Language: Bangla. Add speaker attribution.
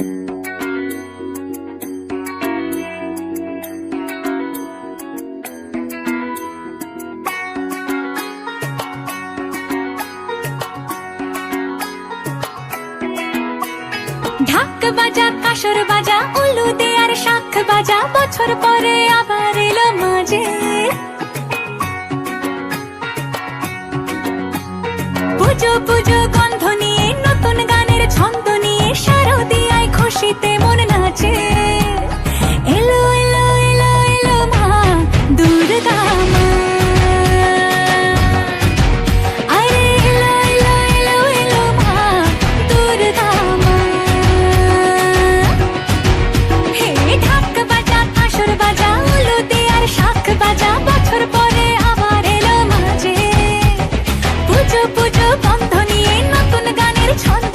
Speaker 1: ঢাক বাজা কাসর বাজা উলু দে আর শাখ বাজা, বছর পরে আবার এলো মাঝে। পুজো পুজো, গন্ধ নিয়ে নতুন গানের ছন্দ নিয়ে শারদিয়ায় খুশিতে মন নাচে। এলো এলো এলো এলো মা দুর্গা হে ঢাক বাজা, আসর বাজা উলুতে আর শাক বাজা, বছর পরে আবার এলো মাঝে। পুজো পুজো বন্ধ নিয়ে নতুন গানের ছন্দ